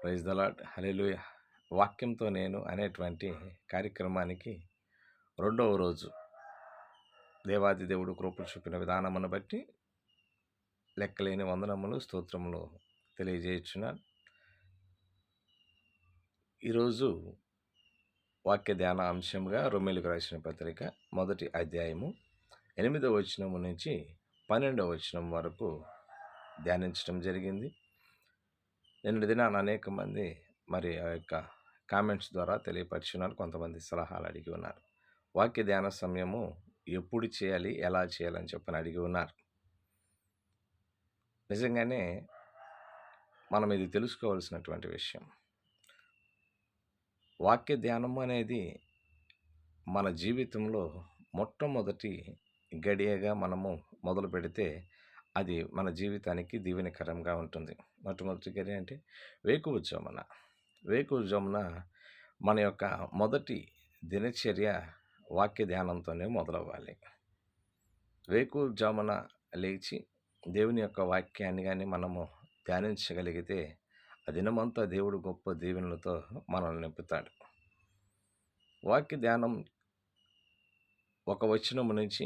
Praise దలాట్ hallelujah వాక్యంతో నేను అనేటువంటి కార్యక్రమానికి రెండవ రోజు దేవాది దేవుడు కృపలు చూపిన విధానమును బట్టి లెక్కలేని వందనములు స్తోత్రములు తెలియజేయుచున్నాను. ఈరోజు వాక్య ధ్యాన అంశంగా రొమ్మెలకు రాసిన పత్రిక మొదటి అధ్యాయము ఎనిమిదవ వచనము నుంచి పన్నెండవ వచనం వరకు ధ్యానించడం జరిగింది. నిన్నటి దినాన అనేక మంది మరి ఆ యొక్క కామెంట్స్ ద్వారా తెలియపరిచున్నారు కొంతమంది సలహాలు అడిగి ఉన్నారు. వాక్య ధ్యాన సమయము ఎప్పుడు చేయాలి? ఎలా చేయాలని చెప్పని అడిగి ఉన్నారు. నిజంగానే మనం ఇది తెలుసుకోవాల్సినటువంటి విషయం. వాక్య ధ్యానం అనేది మన జీవితంలో మొట్టమొదటి గడియగా మనము మొదలు పెడితే అది మన జీవితానికి దీవెనకరంగా ఉంటుంది. మొట్టమొదటిగా అంటే వేకువ జమున వేకువ జమున మన యొక్క మొదటి దినచర్య వాక్య ధ్యానంతోనే మొదలవ్వాలి. వేకు జామున లేచి దేవుని యొక్క వాక్యాన్ని కానీ మనము ధ్యానించగలిగితే ఆ దినమంతా దేవుడు గొప్ప దీవెనలతో మనల్ని నింపుతాడు. వాక్య ధ్యానం ఒక వచనము నుంచి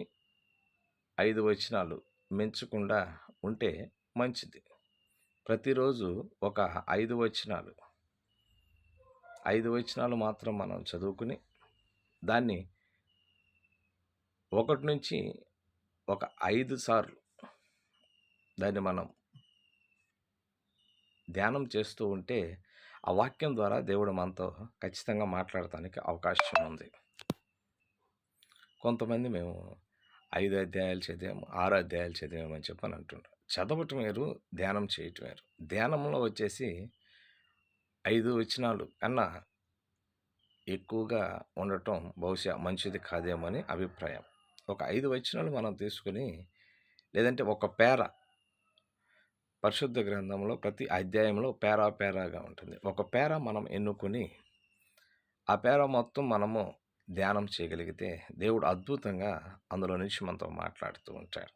ఐదు వచనాలు మెంచకుండా ఉంటే మంచిది. ప్రతిరోజు ఒక ఐదు వచనాలు. ఐదు వచనాలు మాత్రం మనం చదువుకుని దాన్ని ఒకటి నుంచి ఒక ఐదు సార్లు దాన్ని మనం ధ్యానం చేస్తూ ఉంటే ఆ వాక్యం ద్వారా దేవుడు మనతో ఖచ్చితంగా మాట్లాడటానికి అవకాశం ఉంది. కొంతమంది మేము ఐదు అధ్యాయాలు చదివాము ఆరు అధ్యాయాలు చదివాము అని చెప్పని అంటుంటారు చదవటం వేరు ధ్యానం చేయటం వేరు. ధ్యానంలో వచ్చేసి ఐదు వచనాలు కన్నా ఎక్కువగా ఉండటం బహుశా మంచిది కాదేమో అని అభిప్రాయం. ఒక ఐదు వచనాలు మనం తీసుకుని లేదంటే ఒక పేర పరిశుద్ధ గ్రంథంలో ప్రతి అధ్యాయంలో పేరా పేరాగా ఉంటుంది. ఒక పేర మనం ఎన్నుకొని ఆ పేర మొత్తం మనము ధ్యానం చేయగలిగితే దేవుడు అద్భుతంగా అందులో నుంచి మనతో మాట్లాడుతూ ఉంటాడు.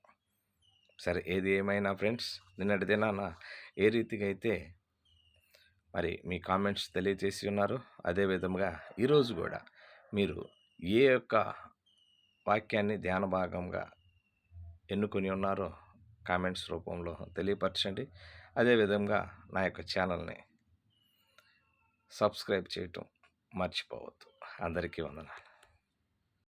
సరే ఏది ఏమైనా ఫ్రెండ్స్ నిన్నటి దినాన ఏ రీతిగా అయితే మరి మీ కామెంట్స్ తెలియజేసి ఉన్నారు అదేవిధంగా ఈరోజు కూడా మీరు ఏ యొక్క వాక్యాన్ని ధ్యాన భాగంగా ఎన్నుకొని ఉన్నారో కామెంట్స్ రూపంలో తెలియపరచండి. అదేవిధంగా నా యొక్క ఛానల్ని సబ్స్క్రైబ్ చేయటం మర్చిపోవద్దు. అందరికీ వందనాలు.